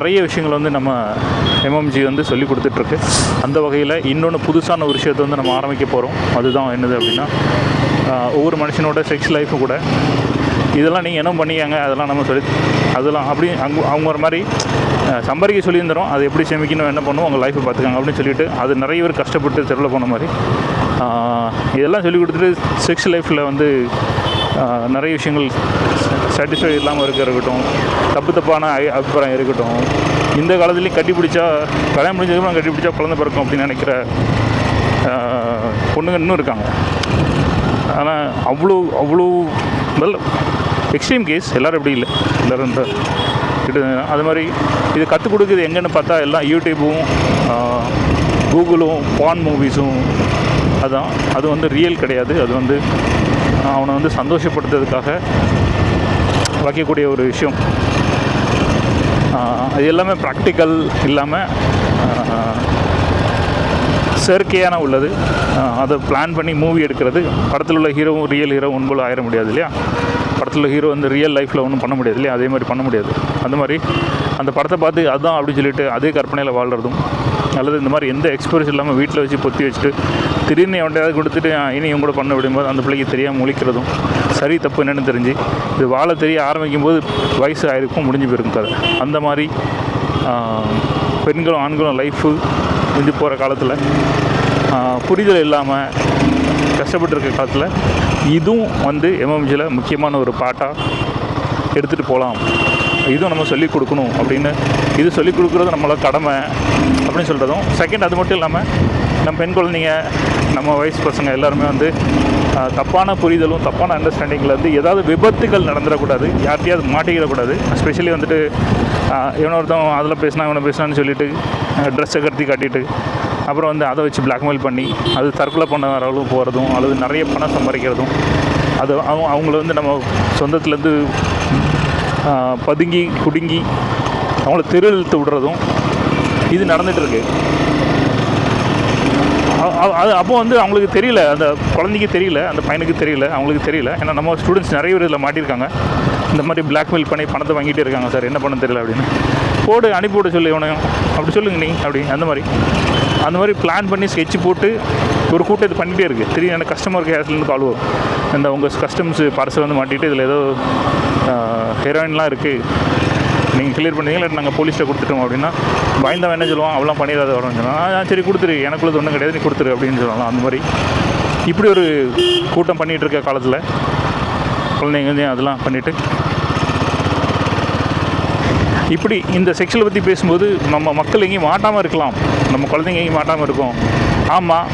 நிறைய விஷயங்கள் வந்து நம்ம எம்எம்ஜி வந்து சொல்லி கொடுத்துட்ருக்கு. அந்த வகையில் இன்னொன்று புதுசான ஒரு விஷயத்தை வந்து நம்ம ஆரம்பிக்க போகிறோம் அதுதான் என்னது அப்படின்னா ஒவ்வொரு மனுஷனோட செக்ஸ் லைஃபு கூட. இதெல்லாம் நீங்கள் என்ன பண்ணிக்கங்க அதெல்லாம் நம்ம சொல்லி அதெல்லாம் அப்படி அங்கே அவங்க ஒரு மாதிரி சம்பாதிக்க சொல்லியிருந்தோம். அது எப்படி சேமிக்கணும் என்ன பண்ணுவோம் உங்கள் லைஃப்பை பார்த்துக்காங்க அப்படின்னு சொல்லிட்டு அது நிறைய பேர் கஷ்டப்பட்டு தெருவில் போன மாதிரி. இதெல்லாம் சொல்லி கொடுத்துட்டு செக்ஸ் லைஃப்பில் வந்து நிறைய விஷயங்கள் சாட்டிஸ்ஃபை இல்லாமல் இருக்க இருக்கட்டும் தப்பு தப்பான ஐ- அபிப்பிராயம் இருக்கட்டும் இந்த காலத்துலேயும் கட்டி பிடிச்சா கல்யாணம் முடிஞ்சதுக்கப்புறம் கட்டி பிடிச்சா குழந்தை பிறக்கும் அப்படின்னு நினைக்கிற பொண்ணுங்க இன்னும் இருக்காங்க. ஆனால் அவ்வளோ அவ்வளோ வெல் எக்ஸ்ட்ரீம் கேஸ் எல்லோரும் எப்படி இல்லை. எல்லோரும் இந்த அது மாதிரி இது கற்றுக் கொடுக்குது எங்கன்னு பார்த்தா எல்லாம் யூடியூப்பும் கூகுளும் பான் மூவிஸும் அதுதான் அது வந்து ரியல் கிடையாது. அது வந்து அவனை வந்து சந்தோஷப்படுத்துறதுக்காக வைக்கக்கூடிய ஒரு விஷயம். அது எல்லாமே ப்ராக்டிக்கல் இல்லாமல் செயற்கையான உள்ளது. அதை பிளான் பண்ணி மூவி எடுக்கிறது. படத்தில் உள்ள ஹீரோவும் ரியல் ஹீரோ ஒன்போல் ஆயிட முடியாது இல்லையா? படத்தில் உள்ள ஹீரோ வந்து ரியல் லைஃப்பில் ஒன்றும் பண்ண முடியாது இல்லையா? அதே மாதிரி பண்ண முடியாது. அந்த மாதிரி அந்த படத்தை பார்த்து அதுதான் அப்படின்னு சொல்லிட்டு அதே கற்பனையில் வாழ்கிறதும் அல்லது இந்த மாதிரி எந்த எக்ஸ்பீரியன்ஸ் இல்லாமல் வீட்டில் வச்சு பொத்தி வச்சுட்டு திடீர்னு எவன்டையாவது கொடுத்துட்டு இனி இவங்க கூட பண்ண விடும்போது அந்த பிள்ளைக்கு தெரியாமல் முழிக்கிறதும் சரி தப்பு என்னென்னு தெரிஞ்சு இது வாழ தெரிய ஆரம்பிக்கும் போது வயசு ஆயிருக்கும் முடிஞ்சு போயிருக்கும் கதை. அந்த மாதிரி பெண்களும் ஆண்களும் லைஃபு முடிஞ்சு போகிற காலத்தில் புரிதல் இல்லாமல் கஷ்டப்பட்டு இருக்க காலத்தில் இதுவும் வந்து எம்எம்ஜியில் முக்கியமான ஒரு பாட்டாக எடுத்துகிட்டு போகலாம் இதுவும் நம்ம சொல்லிக் கொடுக்கணும் அப்படின்னு இது சொல்லிக் கொடுக்குறது நம்மளோட கடமை அப்படின்னு சொல்கிறதும் செகண்ட் அது மட்டும் இல்லாமல் நம்ம பெண் குழந்தைங்க நம்ம வயசு பசங்க எல்லாருமே வந்து தப்பான புரிதலும் தப்பான அண்டர்ஸ்டாண்டிங்கில் வந்து ஏதாவது விபத்துகள் நடந்துடக்கூடாது யார்கிட்டையாவது மாட்டிக்கிடக்கூடாது. ஸ்பெஷலி வந்துட்டு இவனை ஒருத்தன் அதில் பேசினா இவனை பேசினான்னு சொல்லிட்டு ட்ரெஸ்ஸை கருத்தி காட்டிட்டு அப்புறம் வந்து அதை வச்சு பிளாக்மெயில் பண்ணி அது தற்கொலை பண்ண அளவு போகிறதும் அல்லது நிறைய பணம் சம்பாதிக்கிறதும் அது அவங்க அவங்கள வந்து நம்ம சொந்தத்துலேருந்து பதுங்கி குடுங்கி அவங்கள தெரு இழுத்து விடுறதும் இது நடந்துகிட்ருக்கு அது அப்போ வந்து அவங்களுக்கு தெரியல அந்த குழந்தைக்கு தெரியல அந்த பையனுக்கு தெரியல அவங்களுக்கு தெரியல. ஏன்னா நம்ம ஸ்டூடெண்ட்ஸ் நிறைய பேர் இதில் மாட்டியிருக்காங்க இந்த மாதிரி பிளாக்மெயில் பண்ணி பணத்தை வாங்கிட்டே இருக்காங்க சார். என்ன பண்ண தெரியல அப்படின்னு. போடு அனுப்பி விட சொல்லு இவனையும் அப்படி சொல்லுங்க நீ அப்படி அந்த மாதிரி. அந்த மாதிரி பிளான் பண்ணி ஸ்கெட்ச் போட்டு ஒரு கூட்டம் இது பண்ணிகிட்டே இருக்குது திடீர்னு எனக்கு கஸ்டமர் கேர்ஸ்லேருந்து கால் வரும். இந்த உங்கள் கஸ்டம்ஸ் பார்சல் வந்து மாட்டிட்டு இதில் ஏதோ ஹெரோயின்லாம் இருக்குது நீங்கள் கிளியர் பண்ணீங்க இல்லை நாங்கள் போலீஸ்கிட்ட கொடுத்துட்டோம் அப்படின்னா பயந்தவன் என்ன சொல்லுவான்? அவெல்லாம் பண்ணிடாத வரணும்னு சொன்னால் ஆ சரி கொடுத்துரு. எனக்குள்ளது ஒன்றும் கிடையாது. நீ கொடுத்துரு அப்படின்னு சொல்லலாம் அந்த மாதிரி. இப்படி ஒரு கூட்டம் பண்ணிகிட்டு இருக்க காலத்தில் குழந்தைங்க அதெல்லாம் பண்ணிவிட்டு இப்படி இந்த செக்ஷுவல் பற்றி பேசும்போது நம்ம மக்கள் எங்கேயும் மாட்டாமல் இருக்கலாம். நம்ம குழந்தைங்க எங்கேயும் மாட்டாமல் இருக்கும். ஆமாம்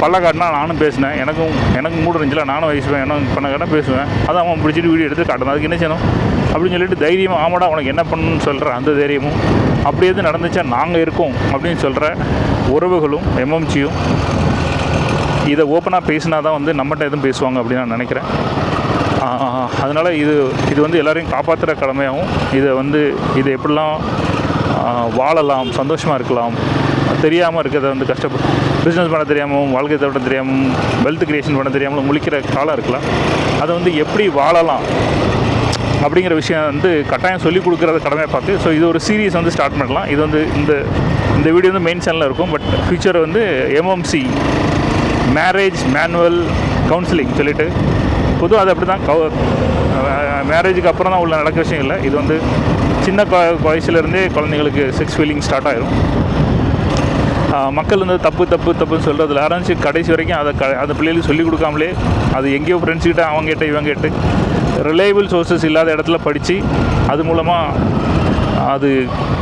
பல்ல நானும் பேசினேன். எனக்கும் எனக்கும் மூடு இருந்துச்சுல நானும் வயசுவேன் எனக்கு பண்ண காட்டினா பேசுவேன். அதான் அவன் பிடிச்சிட்டு வீடியோ எடுத்து காட்டணும் அதுக்கு என்ன செய்யணும்? அப்படின்னு சொல்லிட்டு தைரியமாக ஆமாடா உனக்கு என்ன பண்ணணும்னு சொல்கிற அந்த தைரியமும் அப்படி எது நடந்துச்சா நாங்கள் இருக்கோம் அப்படின்னு சொல்கிற உறவுகளும் எம்எம்சியும் இதை ஓப்பனாக பேசினா தான் வந்து நம்மகிட்ட எதுவும் பேசுவாங்க அப்படின்னு நான் நினைக்கிறேன். அதனால் இது இது வந்து எல்லாரையும் காப்பாற்றுற கடமையாகவும் இதை வந்து இதை எப்படிலாம் வாழலாம் சந்தோஷமாக இருக்கலாம் தெரியாமல் இருக்கிறத வந்து கஷ்டப்பட்டு பிஸ்னஸ் பண்ண தெரியாமல் வாழ்க்கை தவிர தெரியாமல் வெல்த் கிரியேஷன் பண்ண தெரியாமல் முழிக்கிற காலம் இருக்கலாம். அதை வந்து எப்படி வாழலாம்? அப்படிங்கிற விஷயம் வந்து கட்டாயம் சொல்லிக் கொடுக்குறத கடமையாக பார்த்து ஸோ இது ஒரு சீரீஸ் வந்து ஸ்டார்ட் பண்ணலாம். இது வந்து இந்த இந்த வீடியோ வந்து மெயின் சேனலில் இருக்கும். பட் ஃபியூச்சர் வந்து எம்எம்சி மேரேஜ் மேனுவல் கவுன்சிலிங் சொல்லிட்டு பொதுவாக அது அப்படி தான் கவு மேரேஜுக்கு அப்புறம் தான் உள்ள நடக்க விஷயம் இல்லை. இது வந்து சின்ன வயசுலேருந்தே குழந்தைங்களுக்கு செக்ஸ் ஃபீலிங் ஸ்டார்ட் ஆயிரும். மக்கள் வந்து தப்பு தப்பு தப்புன்னு சொல்கிறதுல ஆரம்பிச்சு கடைசி வரைக்கும் அதை க அந்த பிள்ளைகளுக்கு சொல்லிக் கொடுக்காமலே அது எங்கேயோ ஃப்ரெண்ட்ஸ்கிட்ட அவங்க கிட்ட இவங்க கேட்டு ரிலையபிள் சோர்சஸ் இல்லாத இடத்துல படித்து அது மூலமாக அது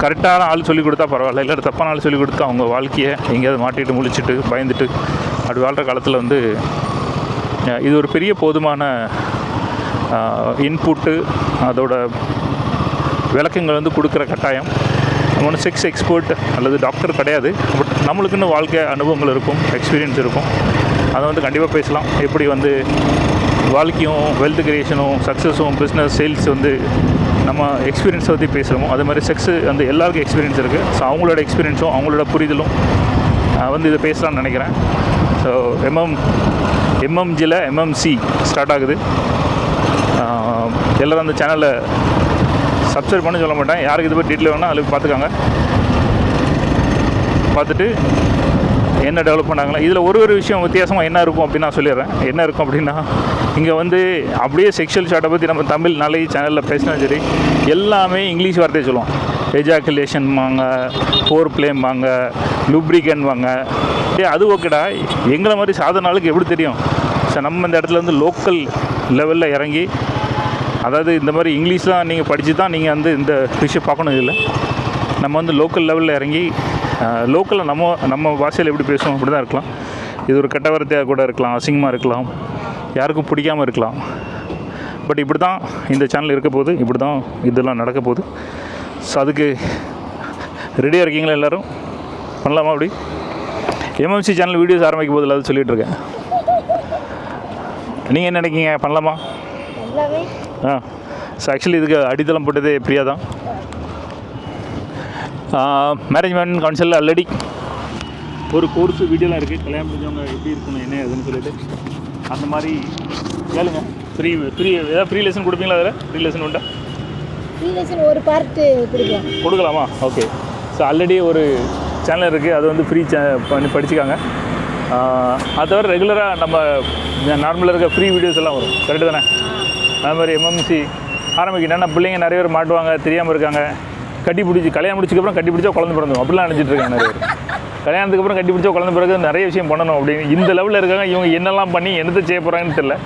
கரெக்டான ஆள் சொல்லிக் கொடுத்தா பரவாயில்ல. இல்லை தப்பான ஆள் சொல்லிக் கொடுத்தா அவங்க வாழ்க்கையை எங்கேயாவது மாட்டிட்டு முழிச்சிட்டு பயந்துட்டு அப்படி வாழ்கிற காலத்தில் வந்து இது ஒரு பெரிய போதுமான இன்புட்டு அதோட விளக்கங்கள் வந்து கொடுக்குற கட்டாயம். ஒன்று செக்ஸ் எக்ஸ்பர்ட் அல்லது டாக்டர் கிடையாது. பட் நம்மளுக்குன்னு வாழ்க்கை அனுபவங்கள் இருக்கும் எக்ஸ்பீரியன்ஸ் இருக்கும். அதை வந்து கண்டிப்பாக பேசலாம். எப்படி வந்து வாழ்க்கையும் வெல்த் கிரியேஷனும் சக்ஸஸும் பிஸ்னஸ் சேல்ஸ் வந்து நம்ம எக்ஸ்பீரியன்ஸை பற்றி பேசுகிறோமோ அதே மாதிரி செக்ஸு வந்து எல்லாருக்கும் எக்ஸ்பீரியன்ஸ் இருக்குது ஸோ அவங்களோட எக்ஸ்பீரியன்ஸும் அவங்களோட புரிதலும் வந்து இதை பேசலாம்னு நினைக்கிறேன். ஸோ எம்எம் எம்எம்ஜியில் எம்எம்சி ஸ்டார்ட் ஆகுது. எல்லோரும் அந்த சேனலை சப்ஸ்கிரைப் பண்ணி சொல்ல மாட்டேன். யாருக்கு இது போய் டீட்டெயில் வேணால் அதில் பார்த்துக்காங்க. பார்த்துட்டு என்ன டெவலப் பண்ணாங்களா இதில் ஒரு ஒரு விஷயம் வித்தியாசமாக என்ன இருக்கும் அப்படின்னு நான் சொல்லிடுறேன். என்ன இருக்கும் அப்படின்னா இங்கே வந்து அப்படியே செக்ஷுவல் ஷாட்டை பற்றி நம்ம தமிழ் நாளை சேனலில் பேசினாலும் சரி எல்லாமே இங்கிலீஷ் வார்த்தையை சொல்லுவோம். எஜாக்குலேஷன் வாங்க ஃபோர் பிளேம் வாங்க லூப்ரிகன் வாங்க. ஏ அது ஓகேடா எங்களை மாதிரி சாதனாளுக்கு எப்படி தெரியும்? சார் நம்ம இந்த இடத்துல வந்து லோக்கல் லெவலில் இறங்கி அதாவது இந்த மாதிரி இங்கிலீஷ்லாம் நீங்கள் படித்து தான் நீங்கள் வந்து இந்த விஷயம் பார்க்கணும் இல்லை நம்ம வந்து லோக்கல் லெவலில் இறங்கி லோக்கலில் நம்ம நம்ம பாஷையில் எப்படி பேசுவோம்? அப்படி தான் இருக்கலாம். இது ஒரு கெட்ட வார்த்தையாக கூட இருக்கலாம் அசிங்கமாக இருக்கலாம் யாருக்கும் பிடிக்காமல் இருக்கலாம். பட் இப்படி தான் இந்த சேனல் இருக்க போகுது. இப்படி தான் இதெல்லாம் நடக்க போகுது. ஸோ அதுக்கு ரெடியாக இருக்கீங்களா எல்லோரும்? பண்ணலாமா அப்படி? எம்எம்சி சேனல் வீடியோஸ் ஆரம்பிக்கும் போதில் அது சொல்லிகிட்டு இருக்கேன். நீங்கள் என்ன நினைக்கிங்க பண்ணலாமா? ஆ. ஸோ ஆக்சுவலி இதுக்கு அடித்தளம் போட்டதே பிரியா தான். மேனேஜ்மெண்ட் கவுன்சிலில் ஆல்ரெடி ஒரு கோர்ஸ் வீடியோலாம் இருக்குது கல்யாணம் முடிஞ்சவங்க எப்படி இருக்கணும் என்ன ஏதுன்னு சொல்லிட்டு. அந்த மாதிரி கேளுங்க. ஃப்ரீ ஃப்ரீ ஏதாவது ஃப்ரீ லெசன் கொடுப்பீங்களா அதில்? ஃப்ரீ லெசன் உண்டா? ஃப்ரீலேஷன் ஒரு பார்ட்டு கொடுக்கலாம். கொடுக்கலாமா? ஓகே ஸோ ஆல்ரெடி ஒரு சேனல் இருக்குது அது வந்து ஃப்ரீ சே பண்ணி படிச்சுக்காங்க. அது தவிர ரெகுலராக நம்ம நார்மலாக இருக்க ஃப்ரீ வீடியோஸ் எல்லாம் வரும். கரெக்டு தானே? அது மாதிரி எம்எம்சி ஆரம்பிக்கிட்டேன்னா பிள்ளைங்க நிறைய பேர் மாட்டுவாங்க தெரியாமல் இருக்காங்க. கட்டி பிடிச்சி கல்யாணம் முடிச்சதுக்கப்புறம் கட்டி பிடிச்சா குழந்தை பிறந்துடும் அப்படிலாம் நினச்சிட்டு இருக்காங்க நிறைய கல்யாணத்துக்கு அப்புறம் கட்டி பிடிச்சா குழந்தை பிறகு நிறைய விஷயம் பண்ணணும் அப்படின்னு. இந்த லெவலில் இருக்காங்க இவங்க என்னெல்லாம் பண்ணி என்னத்தை செய்ய போகிறாங்கன்னு தெரில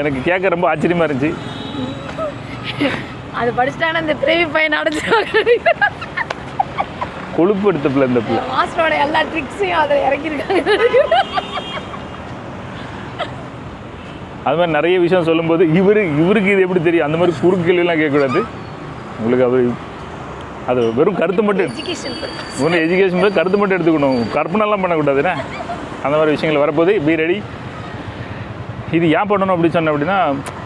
எனக்கு கேட்க ரொம்ப ஆச்சரியமாக இருந்துச்சு. அது படிச்சுட்டாங்கன்னா இந்த பிரேமி பையன் அடைஞ்சிருவாங்க கொழுப்பு எடுத்த பிள்ளை இந்த பிள்ளை. மாஸ்டரோட எல்லா ட்ரிக்ஸையும் அதில் இறக்கியிருக்காங்க. அது மாதிரி நிறைய விஷயம் சொல்லும்போது இவர் இவருக்கு இது எப்படி தெரியும்? அந்த மாதிரி குறுக்கெல்லாம் கேட்கக்கூடாது. உங்களுக்கு அவர் அது வெறும் கருத்து மட்டும். ஒன்று எஜுகேஷன் போது கருத்து மட்டும் எடுத்துக்கணும். கற்பனைலாம் பண்ணக்கூடாதுண்ணே அந்த மாதிரி விஷயங்கள் வரப்போது பி ரெடி இது ஏன் பண்ணணும் அப்படி சொன்னேன் அப்படின்னா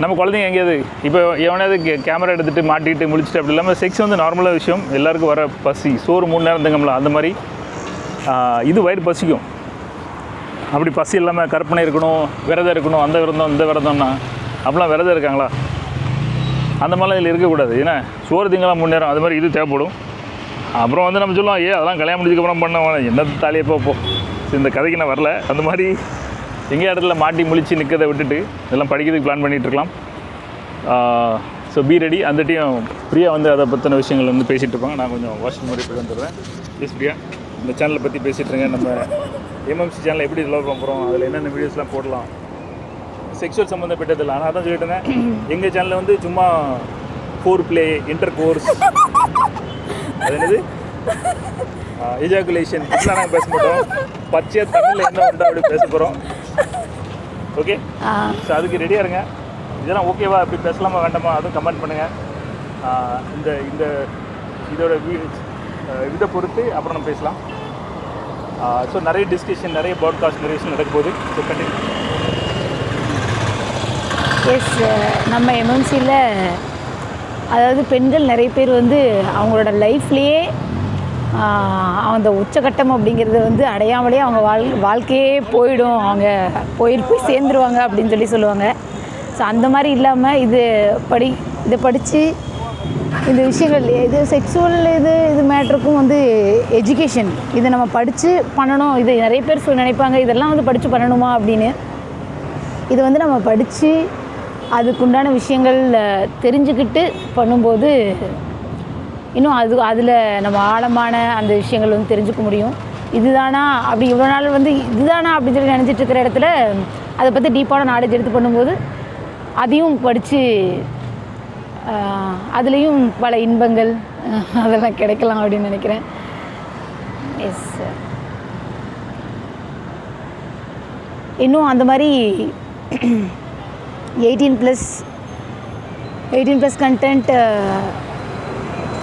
நம்ம குழந்தைங்க எங்கேயாவது இப்போ எவனையாவது கே கேமரா எடுத்துகிட்டு மாட்டிட்டு முடிச்சுட்டு அப்படி இல்லாமல் செக்ஸ் வந்து நார்மலாக விஷயம். எல்லாருக்கும் வர பசி சோறு மூணு நேரம் தங்கம்ல அந்த மாதிரி இது வயிறு பசிக்கும். அப்படி பசி இல்லாமல் கற்பனை இருக்கணும் விரதம் இருக்கணும் அந்த விரதம் இந்த விரதம்னா அப்படிலாம் விரதம் இருக்காங்களா? அந்த மாதிரிலாம் இதில் இருக்கக்கூடாது. ஏன்னா சோறு திங்கலாம் முன்னேறம் அது மாதிரி இது தேவைப்படும். அப்புறம் வந்து நம்ம சொல்லுவோம் ஏ அதெல்லாம் கல்யாணம் முடிஞ்சதுக்கப்புறம் பண்ண என்ன தாலியை போ சரி, இந்த கதைக்கு நான் வரல. அந்த மாதிரி எங்கேயா இடத்துல மாட்டி முழிச்சு நிற்கிறத விட்டுட்டு இதெல்லாம் படிக்கிறதுக்கு பிளான் பண்ணிகிட்ருக்கலாம் ஸோ பி ரெடி அந்த டீம் பிரியா வந்து அதை பற்றின விஷயங்கள் வந்து பேசிகிட்டு இருப்பாங்க. நான் கொஞ்சம் வாஷிங் மாதிரி போய் வந்துடுறேன் ப்ளீஸ் பிரியா. இந்த சேனலை பற்றி பேசிகிட்டு நம்ம எம்எம்சி சேனல் எப்படி டெவலப் பண்ண போகிறோம் அதில் என்னென்ன வீடியோஸ்லாம் போடலாம் செக்ஷுவல் சம்மந்தப்பட்டதில்லை ஆனால் அதான் சொல்லிட்டு இருந்தேன் எங்கள் சேனலில் வந்து சும்மா ஃபோர் ப்ளே இன்டர் கோர்ஸ் அது என்னது? எஜாகுலேஷன் இப்படிலாம் நாங்கள் பேச மாட்டோம். பச்சையாக தமிழில் என்ன உண்டோ அப்படி பேச போகிறோம் ஓகே ஸோ அதுக்கு ரெடியாக இருங்க. இதெல்லாம் ஓகேவா அப்படி பேசலாமா வேண்டாமா? அதுவும் கமெண்ட் பண்ணுங்கள் இந்த இந்த இதோட இதை பொறுத்து அப்புறம் நம்ம பேசலாம். ஸோ நிறைய டிஸ்கஷன் நிறைய பாட்காஸ்ட் நிறைய விஷயம் நடக்க போகுது. ஸோ கண்டினியூ எஸ் நம்ம எம்எம்சியில் அதாவது பெண்கள் நிறைய பேர் வந்து அவங்களோட லைஃப்லேயே அந்த உச்சகட்டம் அப்படிங்கிறத வந்து அடையாமலே அவங்க வாழ் வாழ்க்கையே போயிடும். அவங்க போயிட்டு போய் சேர்ந்துருவாங்க அப்படின்னு சொல்லி சொல்லுவாங்க. ஸோ அந்த மாதிரி இல்லாமல் இது படி இதை படித்து இந்த விஷயங்கள் இது செக்ஸுவல் இது இது மேட்ருக்கும் வந்து எஜுகேஷன் இதை நம்ம படித்து பண்ணணும். இது நிறைய பேர் சொல் நினைப்பாங்க. இதெல்லாம் வந்து படித்து பண்ணணுமா அப்படின்னு. இது வந்து நம்ம படித்து அதுக்குண்டான விஷயங்கள் தெரிஞ்சுக்கிட்டு பண்ணும்போது இன்னும் அது அதில் நம்ம ஆழமான அந்த விஷயங்கள் வந்து தெரிஞ்சுக்க முடியும். இதுதானா? அப்படி இவ்வளோ நாள் வந்து இதுதானா? அப்படின்னு சொல்லி நினச்சிட்டு இருக்கிற இடத்துல அதை பற்றி டீப்பான நாலேஜ் எடுத்து பண்ணும்போது அதையும் படித்து அதுலேயும் பல இன்பங்கள் அதெல்லாம் கிடைக்கலாம் அப்படின்னு நினைக்கிறேன். எஸ் இன்னும் அந்த மாதிரி eighteen plus eighteen plus content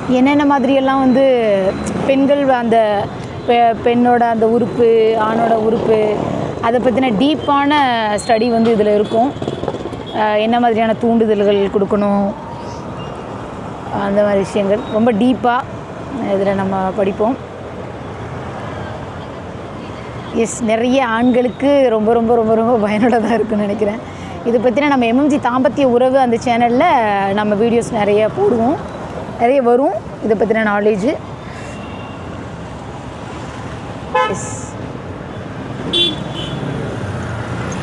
என்னென்ன மாதிரியெல்லாம் வந்து பெண்கள் அந்த பெ- பெண்ணோட அந்த உறுப்பு ஆணோட உறுப்பு அதை பற்றின டீப்பான ஸ்டடி வந்து இதில் இருக்கும். என்ன மாதிரியான தூண்டுதல்கள் கொடுக்கணும்? அந்த மாதிரி விஷயங்கள். ரொம்ப டீப்பாக இதில் நம்ம படிப்போம். எஸ் நிறைய ஆண்களுக்கு ரொம்ப ரொம்ப ரொம்ப ரொம்ப பயனுள்ளதாக இருக்குன்னு நினைக்கிறேன். இதை பற்றின நம்ம எம்எம்ஜி தாம்பத்திய உறவு அந்த சேனலில் நம்ம வீடியோஸ் நிறைய போடுவோம். நிறைய வரும். இதை பற்றின நாலேஜு எஸ்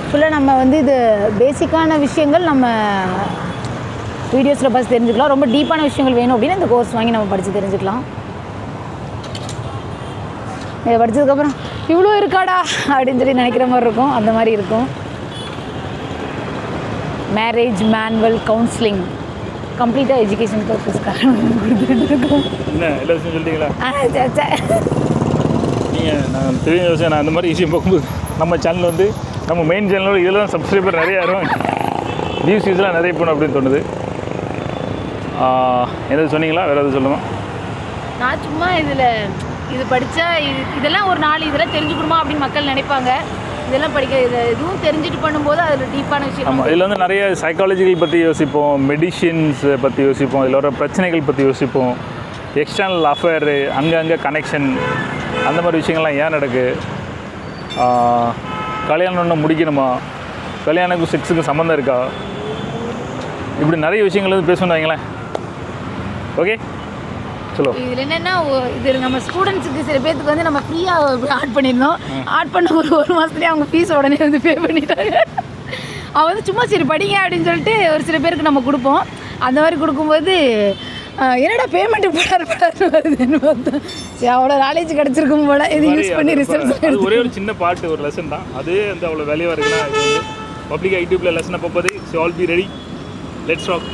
ஃபுல்லாக நம்ம வந்து இது பேசிக்கான விஷயங்கள் நம்ம வீடியோஸில் பார்த்து தெரிஞ்சுக்கலாம். ரொம்ப டீப்பான விஷயங்கள் வேணும் அப்படின்னா இந்த கோர்ஸ் வாங்கி நம்ம படித்து தெரிஞ்சுக்கலாம். இதை படித்ததுக்கப்புறம் இவ்வளோ இருக்காடா அப்படின்னு சொல்லி நினைக்கிற மாதிரி இருக்கும். அந்த மாதிரி இருக்கும். மேரேஜ் மேனுவல் கவுன்சிலிங் கம்ப்ளீட்டாக எஜுகேஷன் பர்பஸ்க்காக என்ன எல்லா விஷயம் சொல்லிட்டீங்களா? ஆ. நீங்கள் நான் தெரிஞ்ச விஷயம் நான் அந்த மாதிரி விஷயம் பார்க்கும்போது நம்ம சேனல் வந்து நம்ம மெயின் சேனலோட இதில் தான் சப்ஸ்கிரைபர் நிறைய வருவாங்க வியூஸ் யூஸ்லாம் நிறைய போகணும் அப்படின்னு தோணுது. எதாவது சொன்னீங்களா? வேறு எதாவது சொல்லுமா நான் சும்மா இதில் இது படித்தா இது இதெல்லாம் ஒரு நாலு இதெல்லாம் தெரிஞ்சுக்கணுமா அப்படின்னு மக்கள் நினைப்பாங்க. இதெல்லாம் படிக்க இது இதுவும் தெரிஞ்சுட்டு பண்ணும்போது அதில் டீப்பான விஷயம் ஆமாம் இதில் வந்து நிறைய சைக்காலஜிக்கல் பற்றி யோசிப்போம் மெடிஷின்ஸ் பற்றி யோசிப்போம் இதில் வர பிரச்சனைகள் பற்றி யோசிப்போம். எக்ஸ்டர்னல் அஃபேரு அங்கங்கே கனெக்ஷன் அந்த மாதிரி விஷயங்கள்லாம் ஏன் நடக்கு? கல்யாணம் ஒன்று முடிக்கணுமா? கல்யாணத்துக்கும் செக்ஸுக்கும் சம்மந்தம் இருக்கா? இப்படி நிறைய விஷயங்கள் வந்து பேசணும் வைங்களேன். ஓகே சொல்லு இதில் என்னென்னா இது நம்ம ஸ்டூடெண்ட்ஸுக்கு சில பேர்த்துக்கு வந்து நம்ம ஃப்ரீயாக ஆட் பண்ணியிருந்தோம் ஆட் பண்ண ஒரு ஒரு மாதத்துலேயே அவங்க ஃபீஸ் உடனே வந்து பே பண்ணிட்டாங்க அவன் வந்து சும்மா சரி படிங்க அப்படின்னு சொல்லிட்டு ஒரு சில பேருக்கு நம்ம கொடுப்போம். அந்த மாதிரி கொடுக்கும்போது என்னடா பேமெண்ட்டு படாரு படாரு வருதுன்னு பார்த்தோம். சரி அவ்வளோ நாலேஜ் கிடச்சிருக்கும் போல். இது யூஸ் பண்ணி அது ஒரே ஒரு சின்ன பாட்டு ஒரு லெசன் தான். அது வந்து அவ்வளோ வேல்யூவாக இருக்குன்னா பப்ளிக் யூடியூப்பில் லெசனை பார்ப்பது so all be ready let's rock